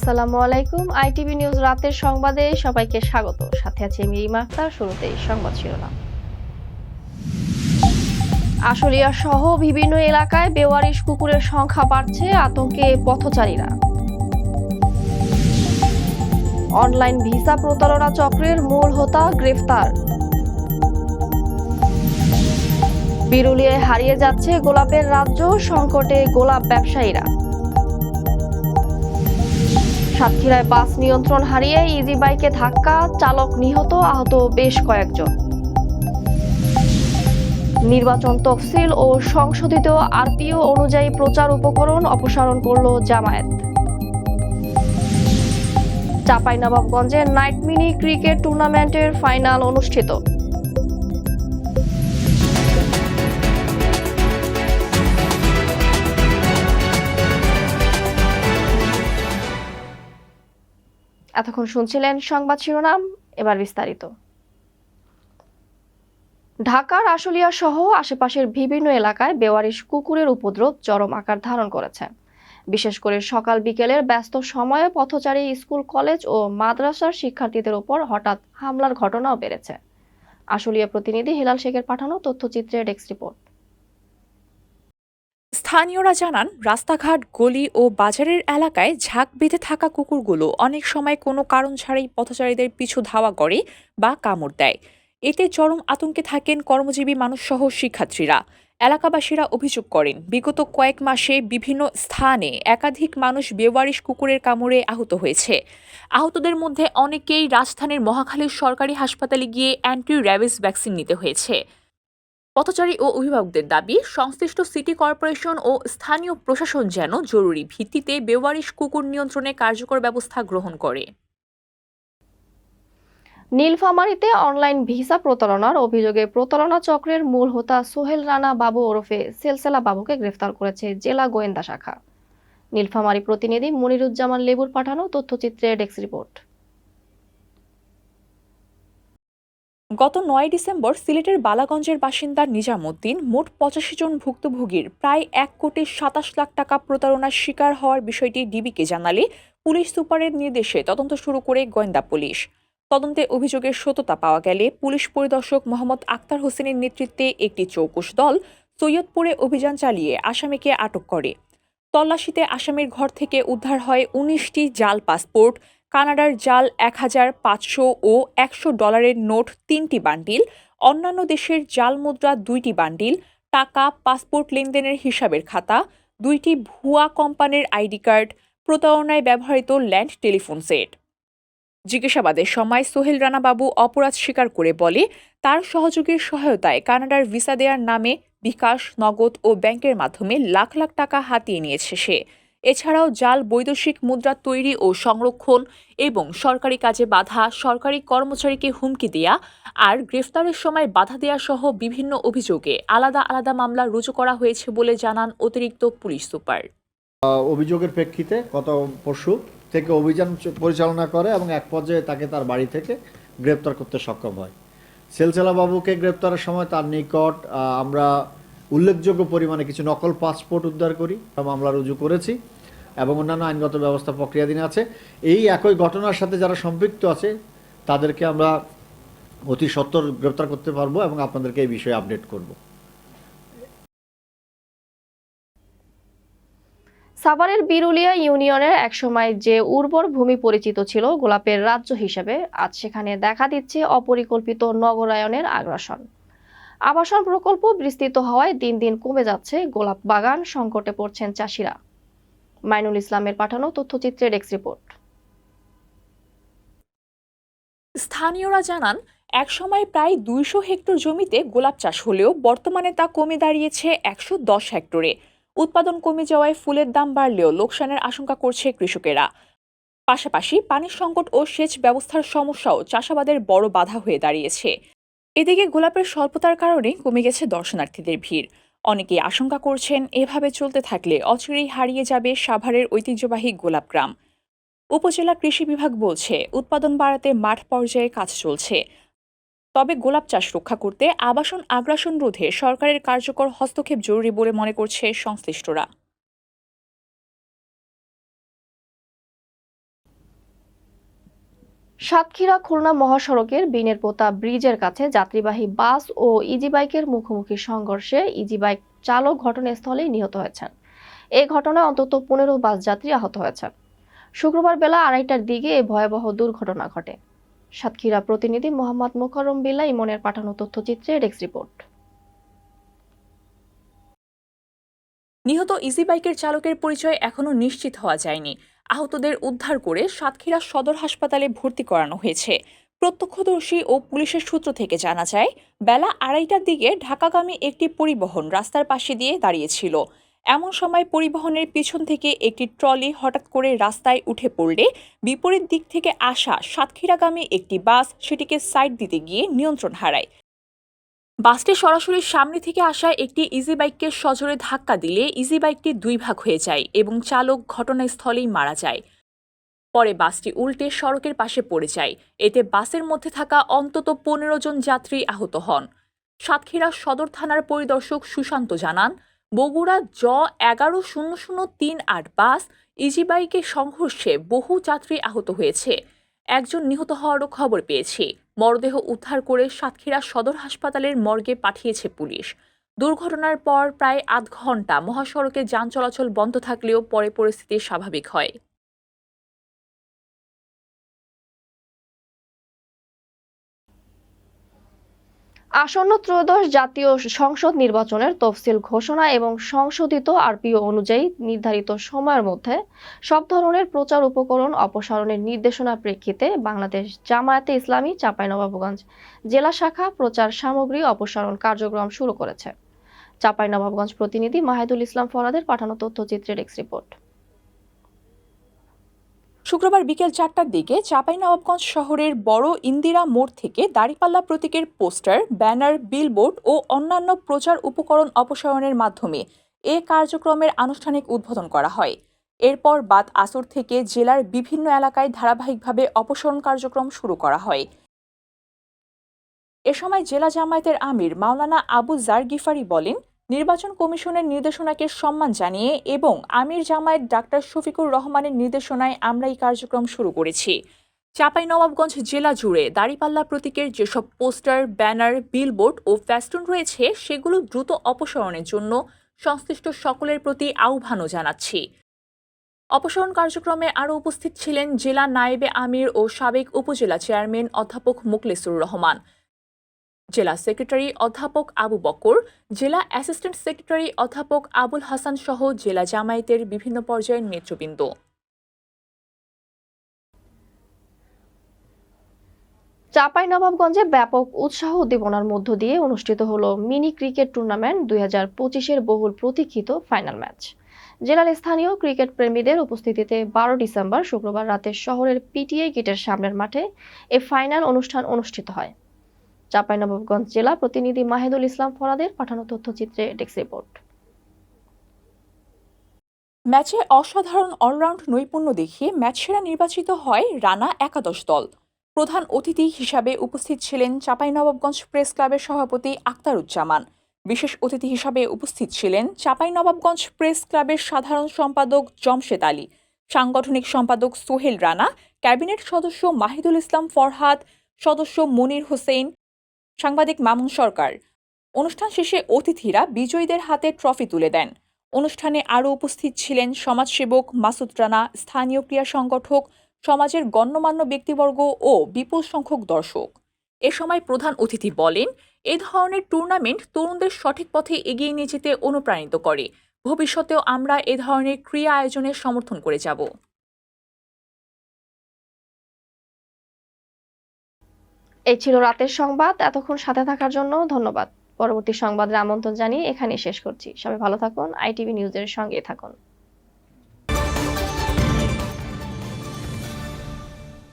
আসসালামু আলাইকুম। ITV news রাতের সংবাদে সবাইকে স্বাগত। সাথে আছে আমি রিমা আক্তার শুরুতেই সংবাদ শিরোনাম। আশুলিয়া সহ বিভিন্ন এলাকায় বেওয়ারিশ কুকুরের সংখ্যা বাড়ছে, আতঙ্কে পথচারীরা। অনলাইন ভিসা প্রতারণা চক্রের মূল হোতা গ্রেফতার। বিরুলিয়ায় হারিয়ে যাচ্ছে গোলাপের রাজ্য, সংকটে গোলাপ ব্যবসায়ীরা। সাতক্ষীরায় বাস নিয়ন্ত্রণ হারিয়ে ইজি বাইকে ধাক্কা, চালক নিহত, আহত বেশ কয়েকজন। নির্বাচন তফসিল ও সংশোধিত আরপিও অনুযায়ী প্রচার উপকরণ অপসারণ করল জামায়াত। চাঁপাইনবাবগঞ্জে নাইট মিনি ক্রিকেট টুর্নামেন্টের ফাইনাল অনুষ্ঠিত। এতক্ষণ শুনছিলেন সংবাদ শিরোনাম, এবার বিস্তারিত। ঢাকার আশুলিয়া সহ আশেপাশের বিভিন্ন এলাকায় বেওয়ারিশ কুকুরের উপদ্রব চরম আকার ধারণ করেছে। বিশেষ করে সকাল বিকেলের ব্যস্ত সময়ে পথচারী স্কুল, কলেজ ও মাদ্রাসার শিক্ষার্থীদের উপর হঠাৎ হামলার ঘটনাও বেড়েছে। আশুলিয়া প্রতিনিধি হিলাল শেখের পাঠানো তথ্যচিত্রের ডেস্ক রিপোর্ট। স্থানীয়রা জানান, রাস্তাঘাট, গলি ও বাজারের এলাকায় ঝাঁক বেঁধে থাকা কুকুরগুলো অনেক সময় কোনো কারণ ছাড়াই পথচারীদের পিছু ধাওয়া করে বা কামড় দেয়। এতে চরম আতঙ্কে থাকেন কর্মজীবী মানুষসহ শিক্ষার্থীরা। এলাকাবাসীরা অভিযোগ করেন, বিগত কয়েক মাসে বিভিন্ন স্থানে একাধিক মানুষ বেওয়ারিশ কুকুরের কামড়ে আহত হয়েছে। আহতদের মধ্যে অনেকেই রাজধানীর মহাখালীর সরকারি হাসপাতালে গিয়ে অ্যান্টি র্যাবিস ভ্যাকসিন নিতে হয়েছে। পথচারী ও অভিভাবকদের দাবি, সংশ্লিষ্ট সিটি কর্পোরেশন ও স্থানীয় প্রশাসন যেন জরুরি ভিত্তিতে বেওয়ারিশ কুকুর নিয়ন্ত্রণে কার্যকর ব্যবস্থা গ্রহণ করে। নীলফামারীতে অনলাইন ভিসা প্রতারণার অভিযোগে প্রতারণা চক্রের মূল হোতা সোহেল রানা বাবু ওরফে সেলসেলা বাবুকে গ্রেফতার করেছে জেলা গোয়েন্দা শাখা। নীলফামারী প্রতিনিধি মনিরুজ্জামান লেবুর পাঠানো তথ্যচিত্রে ডেস্ক রিপোর্ট। গত নয় ডিসেম্বর সিলেটের বালাগঞ্জের বাসিন্দা নিজামুদ্দিন মোট পঁচাশি জন ভুক্তভোগীর প্রায় এক কোটি সাতাশ লাখ টাকা প্রতারণার শিকার হওয়ার বিষয়টি ডিবিকে জানালে পুলিশ সুপারের নির্দেশে তদন্ত শুরু করে গোয়েন্দা পুলিশ। তদন্তে অভিযোগের সত্যতা পাওয়া গেলে পুলিশ পরিদর্শক মোহাম্মদ আক্তার হোসেনের নেতৃত্বে একটি চৌকুশ দল সৈয়দপুরে অভিযান চালিয়ে আসামিকে আটক করে। তল্লাশিতে আসামির ঘর থেকে উদ্ধার হয় উনিশটি জাল পাসপোর্ট কানাডার জাল এক হাজার পাঁচশো ও একশো ডলারের নোট তিনটি বান্ডিল, অন্যান্য দেশের জাল মুদ্রা দুইটি বান্ডিল, টাকা, পাসপোর্ট লেনদেনের হিসাবের খাতা, দুইটি ভুয়া কোম্পানির আইডি কার্ড, প্রতারণায় ব্যবহৃত ল্যান্ড টেলিফোন সেট। জিজ্ঞাসাবাদের সময় সোহেল রানা বাবু অপরাধ স্বীকার করে বলে, তার সহযোগীর সহায়তায় কানাডার ভিসা দেওয়ার নামে বিকাশ, নগদ ও ব্যাংকের মাধ্যমে লাখ লাখ টাকা হাতিয়ে নিয়েছে সে। এছাড়াও জাল, বৈদেশিক মুদ্রা তৈরি ও সংরক্ষণ এবং সরকারি কাজে বাধা, সরকারি কর্মচারীকে হুমকি দেয়া আর গ্রেফতারের সময় বাধা দেয়া সহ বিভিন্ন অভিযোগে আলাদা আলাদা মামলা রুজু করা হয়েছে বলে জানান অতিরিক্ত পুলিশ সুপার। অভিযোগের প্রেক্ষিতে গত পরশু থেকে অভিযান পরিচালনা করে এবং এক পর্যায়ে তাকে তার বাড়ি থেকে গ্রেপ্তার করতে সক্ষম হয়। সেলসেলা বাবুকে গ্রেপ্তারের সময় তার নিকট আমরা উল্লেখযোগ্য পরিমাণে কিছু নকল পাসপোর্ট উদ্ধার করি মামলা রুজু করেছি, এবং অন্যান্য আইনগত ব্যবস্থা প্রক্রিয়াধীন আছে। এই একই ঘটনার সাথে যারা সম্পৃক্ত আছে, তাদেরকে আমরা অতি সত্বর গ্রেপ্তার করতে পারব এবং আপনাদেরকে এই বিষয়ে আপডেট করব। সাভারের বিরুলিয়া ইউনিয়নের একসময় যে উর্বর ভূমি পরিচিত ছিল গোলাপের রাজ্য হিসেবে, আজ সেখানে দেখা দিচ্ছে অপরিকল্পিত নগরায়নের আগ্রাসন। আবাসন প্রকল্প বিস্তৃত হওয়ায় দিন দিন কমে যাচ্ছে গোলাপ বাগান সংকটে পড়ছেন চাষিরা। মাইনুল ইসলামের পাঠানো তথ্যচিত্রের এক্স রিপোর্ট স্থানীয়রা জানান, একসময় প্রায় দুইশো হেক্টর জমিতে গোলাপ চাষ হলেও বর্তমানে তা কমে দাঁড়িয়েছে একশো দশ হেক্টরে। উৎপাদন কমে যাওয়ায় ফুলের দাম বাড়লেও লোকসানের আশঙ্কা করছে কৃষকেরা। পাশাপাশি পানির সংকট ও সেচ ব্যবস্থার সমস্যাও চাষাবাদের বড় বাধা হয়ে দাঁড়িয়েছে। এদিকে গোলাপের স্বল্পতার কারণে কমে গেছে দর্শনার্থীদের ভিড়। অনেকেই আশঙ্কা করছেন, এভাবে চলতে থাকলে অচিরেই হারিয়ে যাবে সাভারের ঐতিহ্যবাহী গোলাপ গ্রাম। উপজেলা কৃষি বিভাগ বলছে, উৎপাদন বাড়াতে মাঠ পর্যায়ে কাজ চলছে। তবে গোলাপ চাষ রক্ষা করতে আবাসন আগ্রাসন রোধে সরকারের কার্যকর হস্তক্ষেপ জরুরি বলে মনে করছে সংশ্লিষ্টরা। সাতক্ষীরা খুলনা মহাসড়কের বিনের পোতা ব্রিজের কাছে যাত্রীবাহী বাস ও ইজি বাইকের মুখোমুখি সংঘর্ষে ইজি বাইক চালক ঘটনাস্থলেই নিহত হয়েছেন। এই ঘটনায় অন্তত পনেরো বাস যাত্রী আহত হয়েছেন। শুক্রবার বেলা আড়াইটার দিকে এই ভয়াবহ দুর্ঘটনা ঘটে। সাতক্ষীরা প্রতিনিধি মোহাম্মদ মোকাররম বিল্লা ইমনের পাঠানো তথ্যচিত্রে ডেস্ক রিপোর্ট। নিহত ইজি বাইকের চালকের পরিচয় এখনও নিশ্চিত হওয়া যায়নি। আহতদের উদ্ধার করে সাতক্ষীরা সদর হাসপাতালে ভর্তি করানো হয়েছে। প্রত্যক্ষদর্শী ও পুলিশের সূত্র থেকে জানা যায়, বেলা আড়াইটার দিকে ঢাকাগামী একটি পরিবহন রাস্তার পাশে দিয়ে দাঁড়িয়েছিল। এমন সময় পরিবহনের পিছন থেকে একটি ট্রলি হঠাৎ করে রাস্তায় উঠে পড়লে বিপরীত দিক থেকে আসা সাতক্ষীরাগামী একটি বাস সেটিকে সাইড দিতে গিয়ে নিয়ন্ত্রণ হারায়। বাসটি সরাসরি সামনে থেকে আসা একটি ইজি বাইককে সজোরে ধাক্কা দিলে ইজি বাইকটি দুই ভাগ হয়ে যায় এবং চালক ঘটনাস্থলেই মারা যায়। পরে বাসটি উল্টে সড়কের পাশে পড়ে যায়। এতে বাসের মধ্যে থাকা অন্তত পনেরো জন যাত্রী আহত হন। সাতক্ষীরা সদর থানার পরিদর্শক সুশান্ত জানান, বগুড়া জ এগারো শূন্য শূন্য তিন আট বাস ইজি বাইকের সংঘর্ষে বহু যাত্রী আহত হয়েছে। একজন নিহত হওয়ারও খবর পেয়েছে। মরদেহ উদ্ধার করে সাতক্ষীরা সদর হাসপাতালের মর্গে পাঠিয়েছে পুলিশ। দুর্ঘটনার পর প্রায় আধ ঘণ্টা মহাসড়কে যান চলাচল বন্ধ থাকলেও পরে পরিস্থিতি স্বাভাবিক হয়। আসন্ন ত্রয়োদশ জাতীয় সংসদ নির্বাচনের তফসিল ঘোষণা এবং সংশোধিত আরপিও অনুযায়ী নির্ধারিত সময়ের মধ্যে সব ধরনের প্রচার উপকরণ অপসারণের নির্দেশনা প্রেক্ষিতে বাংলাদেশ জামায়াতে ইসলামী চাঁপাইনবাবগঞ্জ জেলা শাখা প্রচার সামগ্রী অপসারণ কার্যক্রম শুরু করেছে। চাঁপাইনবাবগঞ্জ প্রতিনিধি মাহিদুল ইসলাম ফরাদের পাঠানো তথ্যচিত্রের এক্স রিপোর্ট শুক্রবার বিকেল চারটার দিকে চাঁপাইনবাবগঞ্জ শহরের বড় ইন্দিরা মোড় থেকে দাড়িপাল্লা প্রতীকের পোস্টার, ব্যানার, বিলবোর্ড ও অন্যান্য প্রচার উপকরণ অপসারণের মাধ্যমে এ কার্যক্রমের আনুষ্ঠানিক উদ্বোধন করা হয়। এরপর বাদ আসর থেকে জেলার বিভিন্ন এলাকায় ধারাবাহিকভাবে অপসারণ কার্যক্রম শুরু করা হয়। এ সময় জেলা জামায়াতের আমির মাওলানা আবু জার গিফারি বলেন নির্বাচন কমিশনের নির্দেশনাকে সম্মান জানিয়ে এবং আমির জামায়াত ডাক্তার শফিকুর রহমানের নির্দেশনায় আমরা এই কার্যক্রম শুরু করেছি। চাঁপাইনবাবগঞ্জ জেলা জুড়ে দাড়িপাল্লা প্রতীকের যেসব পোস্টার, ব্যানার, বিলবোর্ড ও ফ্যাস্টুন রয়েছে, সেগুলো দ্রুত অপসারণের জন্য সংশ্লিষ্ট সকলের প্রতি আহ্বানও জানাচ্ছি। অপসারণ কার্যক্রমে আরও উপস্থিত ছিলেন জেলা নায়েবে আমির ও সাবেক উপজেলা চেয়ারম্যান অধ্যাপক মুকলেসুর রহমান। জেলা সেক্রেটারি অধ্যাপক আবু বকর, জেলা অ্যাসিস্ট্যান্ট সেক্রেটারি অধ্যাপক আবুল হাসান সহ জেলা জামায়াতের বিভিন্ন পর্যায়ের নেতৃবৃন্দ। চাঁপাইনবাবগঞ্জে ব্যাপক উৎসাহ উদ্দীপনার মধ্য দিয়ে অনুষ্ঠিত হলো মিনি ক্রিকেট টুর্নামেন্ট দুই হাজার পঁচিশের বহুল প্রতীক্ষিত ফাইনাল ম্যাচ। জেলার স্থানীয় ক্রিকেট প্রেমীদের উপস্থিতিতে বারো ডিসেম্বর শুক্রবার রাতে শহরের পিটিএ গেটের সামনের মাঠে এ ফাইনাল অনুষ্ঠান অনুষ্ঠিত হয়। চাঁপাইনবাবগঞ্জ জেলা প্রতিনিধি মাহেদুল ইসলাম ফরাদের পাঠানো তথ্যচিত্রে ডেস্ক রিপোর্ট। ম্যাচে অসাধারণ অলরাউন্ড নৈপুণ্য দেখিয়ে ম্যাচ সেরা নির্বাচিত হয় রানা একাদশ দল। প্রধান অতিথি হিসাবে উপস্থিত ছিলেন চাঁপাইনবাবগঞ্জ প্রেস ক্লাবের সভাপতি আক্তারুজ্জামান। বিশেষ অতিথি হিসাবে উপস্থিত ছিলেন চাঁপাইনবাবগঞ্জ প্রেস ক্লাবের সাধারণ সম্পাদক জমশেদ আলী, সাংগঠনিক সম্পাদক সোহেল রানা, ক্যাবিনেট সদস্য মাহিদুল ইসলাম ফরহাদ, সদস্য মনির হোসেন সাংবাদিক মামুন সরকার। অনুষ্ঠান শেষে অতিথিরা বিজয়ীদের হাতে ট্রফি তুলে দেন। অনুষ্ঠানে আরও উপস্থিত ছিলেন সমাজসেবক মাসুদ রানা, স্থানীয় ক্রীড়া সংগঠক, সমাজের গণ্যমান্য ব্যক্তিবর্গ ও বিপুল সংখ্যক দর্শক। এ সময় প্রধান অতিথি বলেন, এ ধরনের টুর্নামেন্ট তরুণদের সঠিক পথে এগিয়ে নিয়ে যেতে অনুপ্রাণিত করে। ভবিষ্যতেও আমরা এ ধরনের ক্রিয়া আয়োজনের সমর্থন করে যাব। এই ছিল রাতের সংবাদ। এতক্ষণ সাথে থাকার জন্য ধন্যবাদ। পরবর্তী সংবাদের আমন্ত্রণ জানিয়ে এখানে শেষ করছি। সবাই ভালো থাকুন। আইটিভি নিউজের সঙ্গে থাকুন।